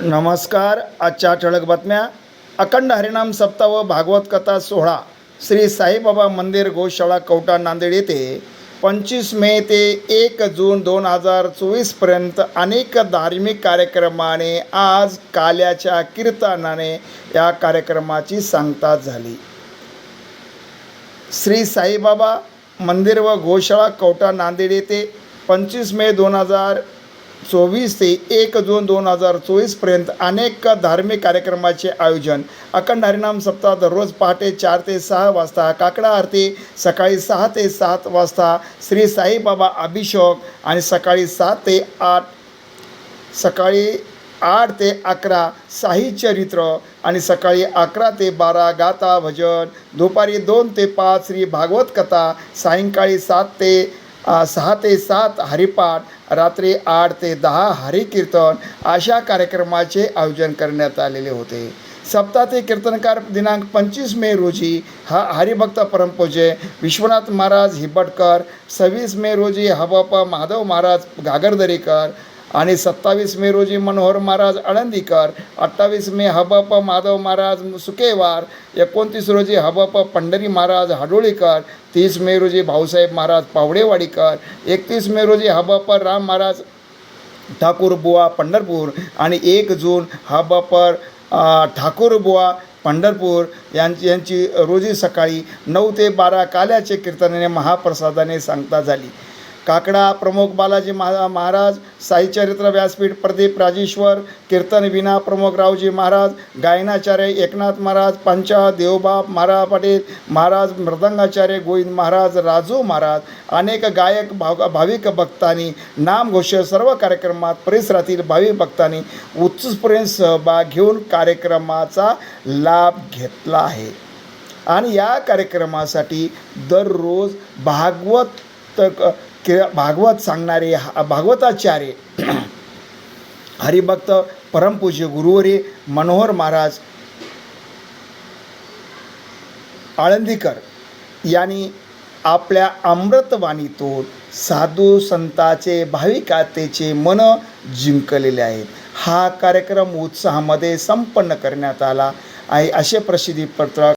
नमस्कार आजच्या ठळक बातम्या. अखंड हरिनाम सप्ताह व भागवत कथा सोहळा. श्री साईबाबा मंदिर गोशाळा कवटा नांदेड येथे पंचवीस मे ते एक जून दोन हजार चोवीसपर्यंत अनेक धार्मिक कार्यक्रमाने आज काल्याच्या कीर्तनाने या कार्यक्रमाची सांगता झाली. श्री साईबाबा मंदिर व गोशाळा कवटा नांदेड येथे पंचवीस मे दोन हजार चोवीस ते एक जून दोन हजार चोवीसपर्यंत अनेक धार्मिक कार्यक्रमाचे आयोजन. अखंड हरिनाम सप्ताह दररोज पहाटे चार ते सहा वाजता. काकडा आरती सकाळी सहा ते सात वाजता. श्री साईबाबा अभिषेक आणि सकाळी सात ते आठ सकाळी आठ ते अकरा साई चरित्र आणि सकाळी अकरा ते बारा गाता भजन. दुपारी दोन ते पाच श्री भागवत कथा. सायंकाळी सात ते सहा ते सात हरिपाठ रात्री आठ ते दहा हरिकीर्तन अशा कार्यक्रमाचे आयोजन करण्यात आलेले होते. सप्ताहाचे कीर्तनकार दिनांक पंचवीस मे रोजी हा हरिभक्त परमपूजे विश्वनाथ महाराज हिबटकर सव्वीस मे रोजी हबापा माधव महाराज घागरदरीकर आणि सत्तावीस मे रोजी मनोहर महाराज आळंदीकर अठ्ठावीस मे हबप माधव महाराज सुकेवार एकोणतीस रोजी हबप पंढरी महाराज हाडोळीकर तीस मे रोजी भाऊसाहेब महाराज पावडेवाडीकर एकतीस मे रोजी हबप राम महाराज ठाकूर बुवा पंढरपूर आणि एक जून हबापर ठाकूरबुवा ठाकूर बुवा पंढरपूर यांची यांची रोजी सकाळी नऊ ते बारा काल्याचे कीर्तनाने महाप्रसादाने सांगता झाली. काकडा प्रमुख बालाजी महा महाराज साईचरित्र व्यासपीठ प्रदीप राजेश्वर कीर्तन विना प्रमुख रावजी महाराज गायनाचार्य एकनाथ महाराज पंचा देवबाप महाराज पाटील महाराज मृदंगाचार्य गोविंद महाराज राजू महाराज अनेक गायक भाव भाविक भक्तांनी नामघोष सर्व कार्यक्रमात परिसरातील भाविक भक्तांनी उत्सुकपणे सहभाग घेऊन कार्यक्रमाचा लाभ घेतला आहे. आणि या कार्यक्रमासाठी दररोज भागवत केळ भागवत सांगणारे हा- भागवताचार्य हरिभक्त परमपूज्य गुरुवरी मनोहर महाराज आळंदीकर यांनी आपल्या अमृतवाणीतून साधू संताचे भाविकातेचे मन जिंकलेले आहेत. हा कार्यक्रम उत्साहामध्ये संपन्न करण्यात आला आहे. असे प्रसिद्धीपत्रक